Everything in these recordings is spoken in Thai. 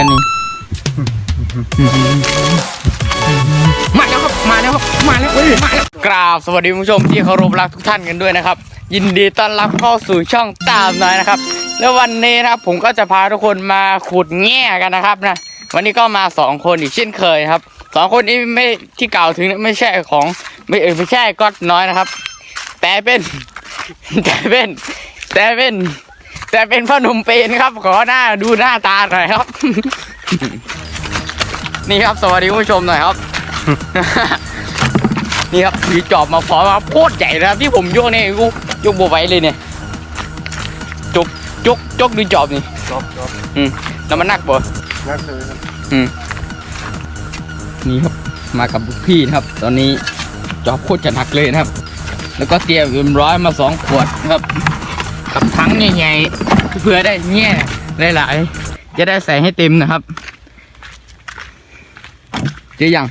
กันนี่ มาแล้วครับ มาแล้วครับ มาแล้วมาแล้วกราบสวัสดีคุณผู้ชมที่เคารพรักทุกท่านกันด้วยนะครับ ยินดีต้อนรับเข้าสู่ช่องตามน้อยนะครับ แล้ววันนี้นะครับผมก็จะพาทุกคนมาขุดแง่กันนะครับนะ วันนี้ก็มาสองคนอีกเช่นเคยครับสองคนนี้ไม่ที่กล่าวถึงไม่ใช่ของไม่เออไม่ใช่ก๊อตน้อยนะครับ แต่เป็น แต่เป็นแต่เป็น แต่เป็นพ่อหนุ่มเป็นครับ ขอหน้าดูหน้าตาหน่อยครับ นี่ครับสวัสดีคุณผู้ชมหน่อยครับ นี่ครับถือจอบมาพร้อมครับโคตรใหญ่นะครับ ที่ผมยกนี่กูยกบัวไว้เลยเนี่ยจกจกจกดูจอบนี่จบจบอืมแล้วมันหนักบ่นักเลยครับอืมนี่ครับมากับลูกพี่นะครับ ตอนนี้จอบโคตรจะหนักเลยนะครับ แล้วก็เตรียมเอ็มร้อยมาสองขวดนะครับ กับทั้งใหญ่ๆเพื่อได้แง่หลายๆจะได้ใส่ให้เต็มนะครับเจอยัง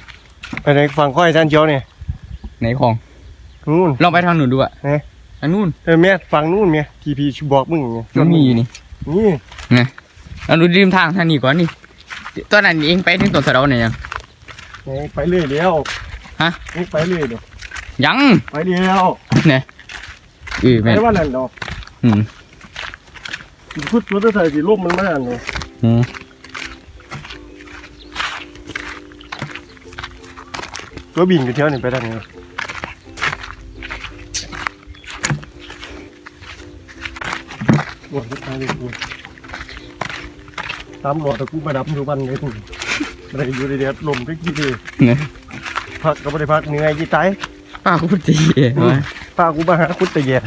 ไปไหนฝั่งข้อยจานเจียวเนี่ยไหนของนู่นลองไปทางหนูนดูอะเอ๊ะทางนู้นเออแม่ฝั่งนู่นเมียทีพีชูบอกมึงไงมันมีอยู่นี่นี่เราดูริมทางทางนี้ก่อนนี่ตอนนั้นเองไปถึงต้นสะเดาเนี่ยยังนี่ไปเรื่อยเดียวฮะนี่ไปเรื่อยเดียวยังไปเดียวเนี่ยเออไปแม่นว่านั่นดอก อืมพุทธวัฒนธรรมสีลมมันมากเลยอืมตัวบินกันเที่ยวนี่ไปทางนี้หมดทางเลยกูตามหลอดแต่กูมาดับอยู่บ้านเลยกูไม่ได้อยู่ในเดียดลมก็กี่ทีเนี่ยพักก็ไม่ได้พักเหนื่อยยี่ตายป้ากูพูดดีเห็นไหมป้ากูมาหาคุณแต่แย่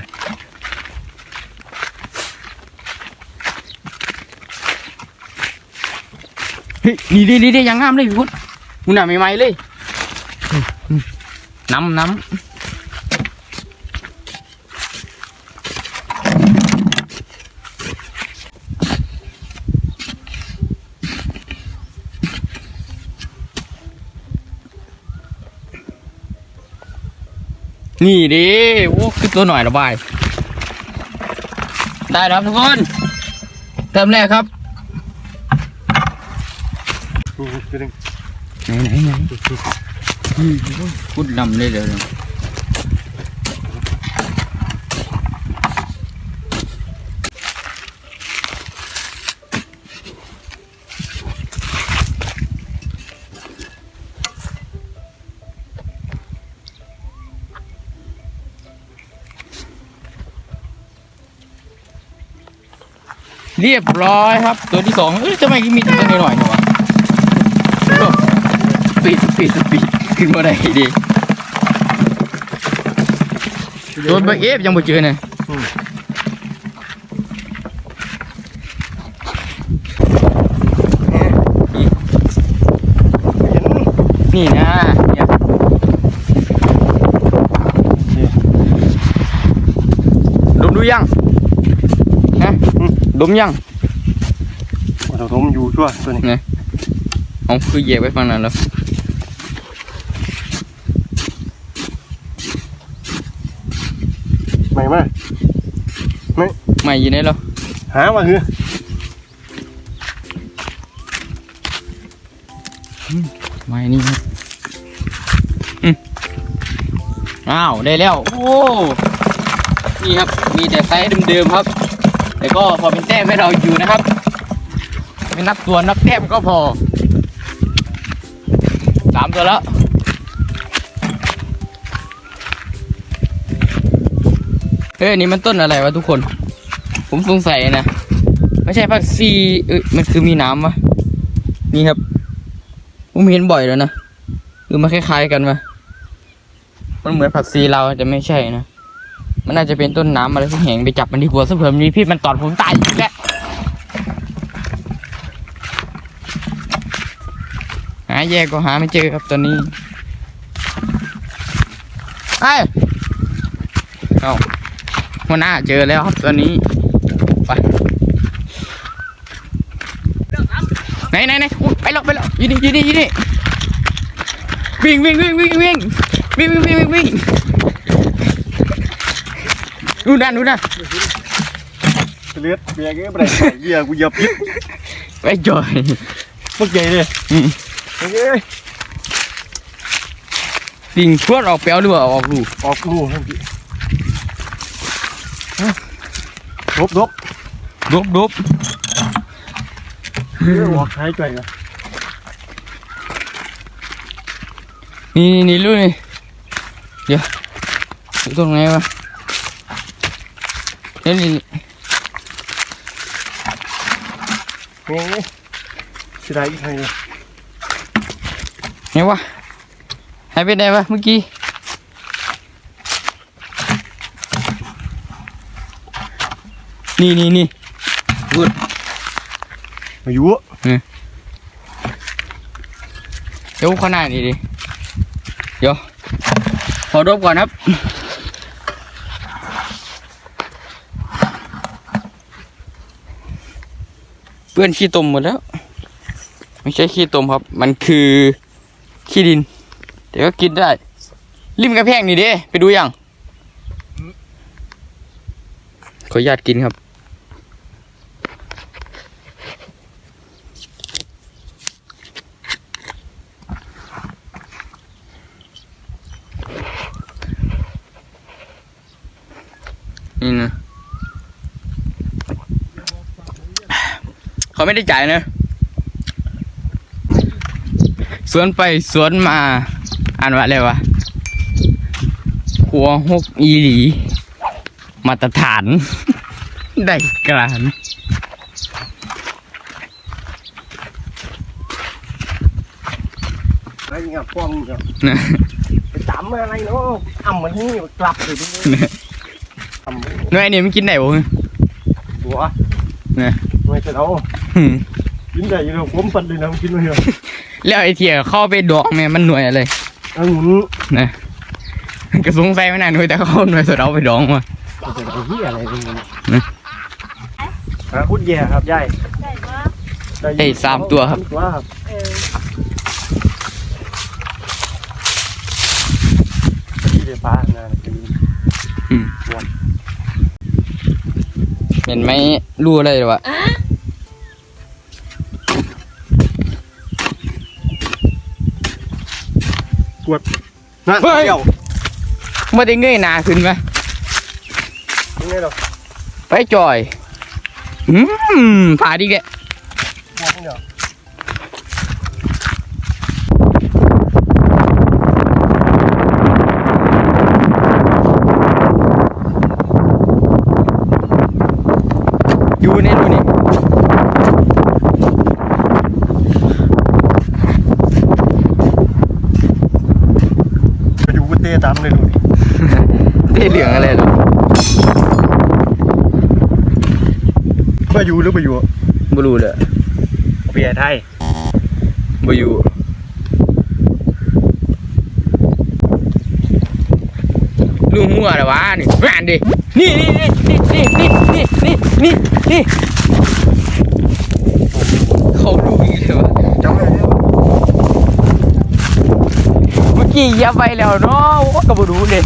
เฮ้ยนี่ดีดีดียังงามเลยพี่พุทธมึงหน่ะไม่ไหมเลยน้ำน้ำนี่ดิโอ้คือตัวหน่อยระบาย ได้แล้วทุกคน เติมแรกครับ นี่คือหนึ่งไหนไหนไหนพูดลำเลยเดี๋ยวเรียบร้อยครับ ตัวที่สองเอ้ยทำไมมีต่ตัวน้อยๆเนี่ยวะ ปีดปีดปีดขึ้นมาได้ดีโดนเบอร์เอฟยังไม่เจอเนี่ยนี่นะเนี่ยดมดูยังนะดมยังเราทมอยู่ชั่วตัวนี้ เอาคือเหยียบไปฝั่งนั้นแล้วใหม่มากไม่อยู่ไหนแล้วหาว่าคือไม่นี่ครับอืมอ้าว ได้แล้ว โอ้ นี่ครับ มีแต่ไซส์เดิมๆครับ แต่ก็พอเป็นแต้มให้เราอยู่นะครับ ไม่นับตัวนับแต้มก็พอ สามตัวแล้วเฮ้ยอันนี่มันต้นอะไรวะทุกคน ผมสงสัยนะ ไม่ใช่ผักซีเอ้ยมันคือมีน้ำวะนี่ครับ ผมเห็นบ่อยแล้วนะคือมันคล้ายๆกันวะมันเหมือนผักซีเราแต่ไม่ใช่นะ มันน่าจะเป็นต้นน้ำอะไรที่แห้งไปจับมันที่หัวซะเผื่อมีพิษมันตอดผมตายอีกแล้วหา แยกก็หาไม่เจอครับตอนนี้ไอ้ยเอาหัวหน้าเจอแล้วครับตอนนี้ไปไหนไหนไหนอุ๊ยไปแล้วไปแล้วอยืนนี่อยืนนี่อยืนนี่วิ่งวิ่งวิ่งวิ่งวิ่งวิ่งวิ่งวิ่งวิ่งวิ่งดูนั่นดูนั่นเลือดเบียร์ก็ไม่ได้ใส่เบียร์กูเหยียบพิษไปจอยปักใหญ่เลย อืมเอ้ยลิงชวนออกเปลวหรือว่าออกลูกออกลูกทันทีลบลบดบดบเออออกหายใจนะนี่นี่นี่ลูกนี่เดี๋ยวอยู่ตรงไหนวะเดี๋ยวนี่เฮ้ยสิได้อีกทางเลย ไหนวะหายไปไหนวะเมื่อกี้นี่นี่นี่พูดอายุเดี๋ยวขางหนาดนี้ดิเดี๋ยวขอรบก่อนครับเปื้อนขี้ตมหมดแล้ว ไม่ใช่ขี้ตมครับ มันคือ ขี้ดินแต่ก็กินได้ ริมกระแพงนี่เด้ไปดูยัง ขออนุญาตกินครับ นี่นะ เขาไม่ได้จ่ายนะ สวนไปสวนมา อ่านว่าอะไรวะหัวหกอีหลี มาตรฐาน ได้กรานอะไรเงี้ยป้องเนี่ยนะไปจำอะไรเนาะทำมันนี่กลับเลยทีนี้ทำน้อยอันนี้มันกินไหนวะหัวนะไม่ใช่เอาหืมกินได้อยังไงผมปัดเลยนะกินไม่เหรอ แล้วไอ้เทียเข้าไปดอกแม่มันหน่วยอะไรองุ่นนะกระสงสัยไม่นานหน่วยแต่เขาหน่วยสุดเอาไปดองมาจะเป็นที่อะไรเป็นมันนะหาคุณแย่ครับยายได้ปะได้อยู่เอ้ยสามตัวครับสามตัวครับเออที่เดือฟ้านะเป็นอืมเห็นไหมรู้อะไรหรอวะ นั่นเฮ้ย เดี่ยวไม่ได้เงยหนาขึ้นไหมยังไงหรอไปจอย อืมผ่าดีแกมองเดี๋ยว อยู่ในนู่นนี่ ไปดู กุเต้ตามเลยดูดิได้เหลืองอะไรหรอไปอยู่หรือไปอยู่บรูเลยเปียไทยบอยู่ลุงหัวเหรอวะนี่งานดินี่นี่นี่นี่นี่นี่นี่นี่นี่เขาลูกอีกเลยวะ จำได้แล้ว เมื่อ กี้เหยียบไปแล้วเนาะโอ้ก็บ่รู้เลย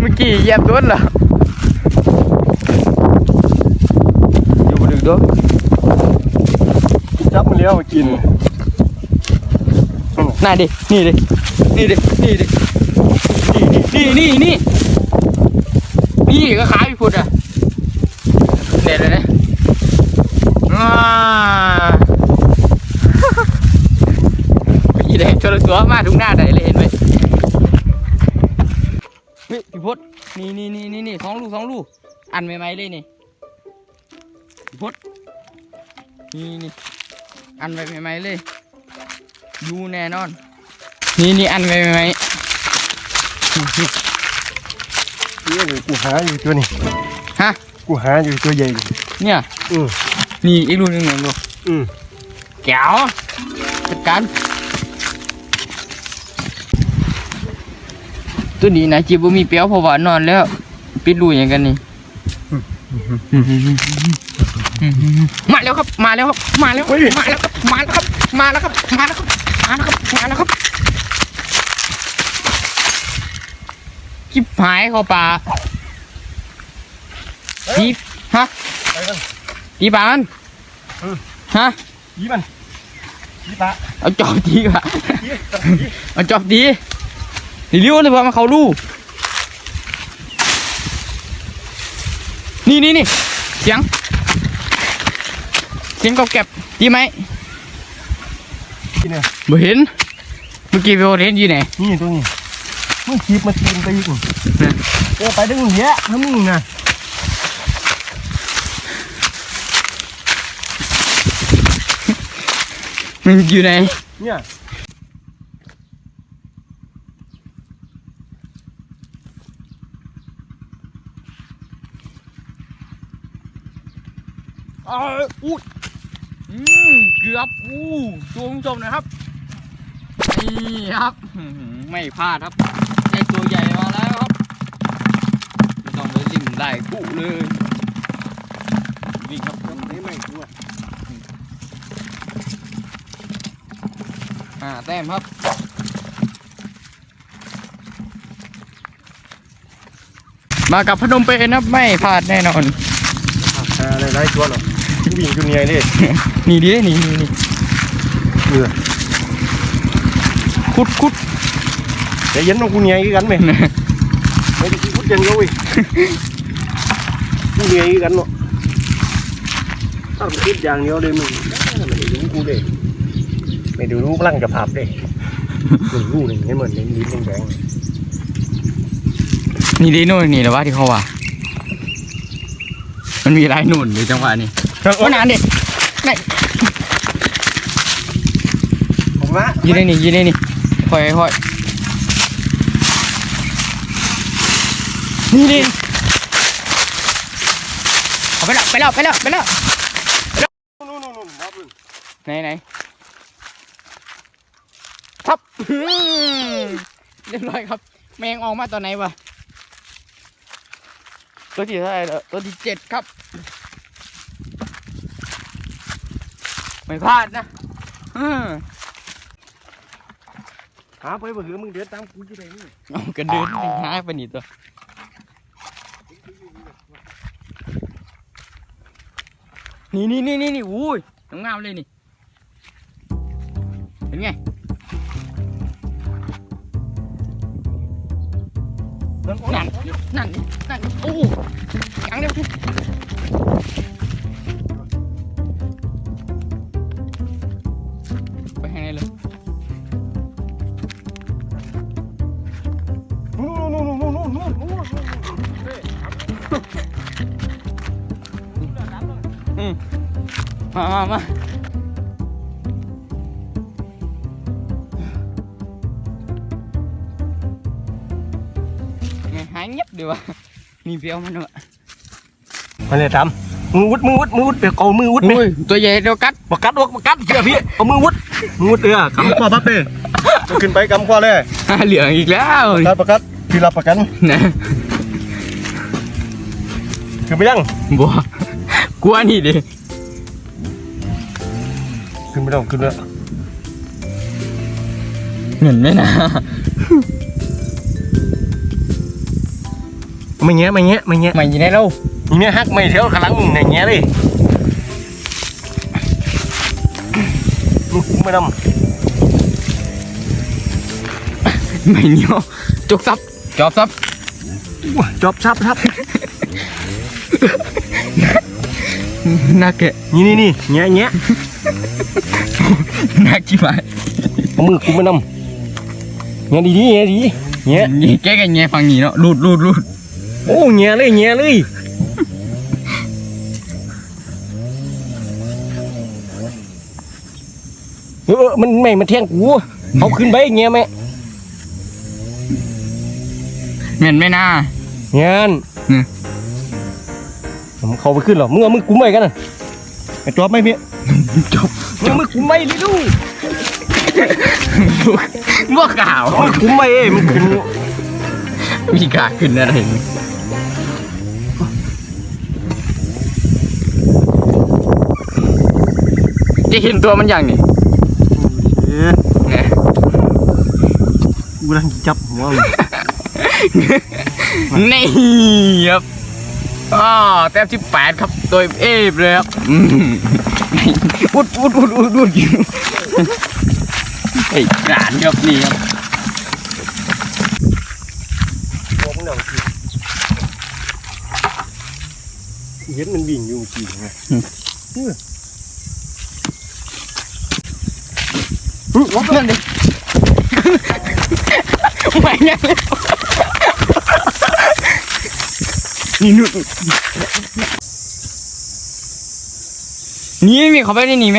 เมื่อกี้เหยียบต้นเหรออยู่บ่ดึกเด้อจับมันแล้วมากินน่าดิ นี่ดิ นี่ดิ นี่ดิ นี่นี่นี่นี่นี่ก็ขายพี่พุทธอะเด็ดเลยนะอ่า พี่แดงชนตัวมาทุกหน้าได้เลยเห็นไหมเฮ้ยพี่พุทธนี่นี่นี่นี่นี่สองลูกสองลูก อันใหม่ๆเลยนี่พี่พุทธนี่นี่อันใหม่ๆเลยอยู่แน่นอน นี่นี่อันไปไหมนี่เลยกูหาอยู่ตัวนี้ฮะกูหาอยู่ตัวใหญ่เนี่ยอืมนี่อีกรูปหนึงเหมือนดูอืมแก้วจัดการ ตัวนี้นะจีบมีเปียวเพราะว่านอนแล้ว ปิดรูอย่างกันนี่ มาแล้วครับ มาแล้วครับ มาแล้ว มาแล้วครับ มาแล้วครับ มาแล้วครับ มาแล้วครับ มาแล้วครับ มาแล้วครับจิบหายเข้าป่าจีบฮะไปกันจีบปลามันอืมฮะยี่มันพี่ปะเอาจอบดีกว่าพี่เอาจอบ ดีเร็วเลยว่ามาเขาลู่นี่นี่นี่เสียงเสียงกรอบแกรบดีไหมพี่เนี่ยบ่เห็นเมื่อกี้ไปเห็นอยู่ไหนนี่ตัวนี้มึงขีบมาทีมไปอีกเนี่ยเออไปดึงเนี้ยน้ำมึงนะมันอยู่ไหนเนี่ย เอออู้อืมเกือบอู้ตัวคุณผู้ชมหนะครับนี่ครับไม่พลาดครับได้ตัวใหญ่มาแล้วครับไม่ต้องไปลิ่มได้กู้เลยวิ่งครับไม่ไม่ด้วยอ่าแต้มครับมากับพนมเปญนนับไม่พลาดแน่นอนอะไรไรตัวหรอ วิ่งจุเนียดินี่ดินี่นี่นี่เออคุดคุดแต่ยันน้องกูเนียกันไหมไม่ได้พูดยังเลยกูเนียกันเนาะถ้าคิดอย่างเดียวเลยมึงไม่ได้รู้กูเลยไม่ได้รู้พลังจะภาพเลยไม่รู้เลยให้เหมือนเล่นลิ้นแดงนี่ดิโน่นนี่แหละว่าที่เขาว่ามันมีลายหนุนอยู่จังหวะนี้ๆ ว่านานดินี่ผมละยืนได้นี่ยืนได้นี่ค่อยค่อยนี่ดิเอาไปแล้วไปแล้วไปแล้วไปแล้วนู่นนู่นนู่นครับไหนไหนครับอื้อเรียบร้อยครับ แมงออกมาตอนไหนวะตัวที่เท่าไหร่แล้วตัวที่เจ็ดครับ ไม่พลาดนะอืมหาไปบ่หือมึงเดือดตามกูจะได้นี่เอากระเดินหายไปนี่ตัวนี่นี่นี่นี่นี่อุ้ยงามๆเลยนี่เป็นไงนั่นนั่นนั่นนั่นโอ้ยังเร็ว มามามาไงหายเงียบดีวะมีเปียวมันวะมาเลยทำมือวุดมือวุดมือวุดเปียกเอามือวุดไหมโอ้ยตัวใหญ่เดียวกัดปากกัดวกปากกัดเชื่อพี่เอามือวุดมือวุดเออกำคอพับเลยขึ้นไปกำคอเลยอ่าเหลืองอีกแล้วปากกัดปากกัดพี่รับประกันนะขึ้นไปยังบัวกลัวนี่ดิ ขึ้นไปแล้วขึ้นแล้วเห็นไหมนะ ไม่เงี้ยไม่เงี้ยไม่เงี้ยไม่ยินได้แล้วอย่างเงี้ยฮักไม่เท่าขลังมึงอย่างเงี้ยเลยมึงคุ้มไม่ดไม่เหนียวจกซับจอบซับำจอบชับชับน่าเกะนี่นี่นี่เงี้ยเงี้ย น่ากี่บาทเอามือคุ้มไม่ดำเงี้ยดีดีเงี้ยดีเงี้ยนี่แกกันแง่ฟังนี่เนาะรูดรูดรูดโอ้เงี้ยเลยเงี้ยเลยเออมันไม่มาเที่ยงกูเอาขึ้นไปเงี้ยไหมเห็นไหมนะเงี้ยนี่ผมเขาไปขึ้นหรอมึงเอามือกุ้มไปกันน่ะไอ้จอบไหมพี่จบ มึงเอามือกุ้มไปดิลูกบัวขาวเอามือกุ้มไปเอ้ยมันขึ้นมีกาขึ้นอะไรจะเห็นตัวมันอย่างนี่เอ๊ะเนี่ยกูกำลังจับหัวเลยนี่ครับอ่าแต้มที่แปดครับ โดยเอฟเลยครับ อืมอุดอุดอุดอุดอุดอยู่ไอ้กรานครับนี่ครับพวกมันเอากินเห็นมันวิ่งอยู่เมื่อกี้ไงอื้ออื้อวับนั่นดิไม่ยังเลยนี่นู่น นี่ไม่มีเขาไปได้หนีไหม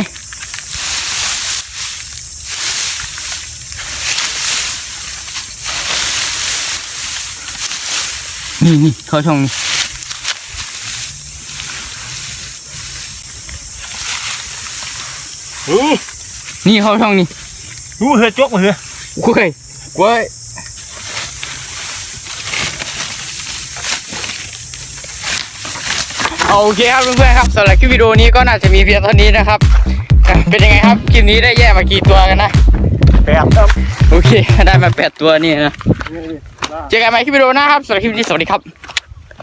นี่นี่เขาช่องนี้อื้อนี่เขาช่องนี้รู้เหรอจกมาเหรอกล้วยกล้วย โอเคครับเพื่อนๆครับสำหรับคลิปวิดีโอนี้ก็น่าจะมีเพียงเท่านี้นะครับอะเป็นยังไงครับคลิปนี้ได้แยกมากี่ตัวกันนะแปดครับโอเคได้มาแปดตัวนี่นะนี่บ้าเจอกันใหม่คลิปวิดีโอหน้าครับสำหรับคลิปนี้สวัสดีครับ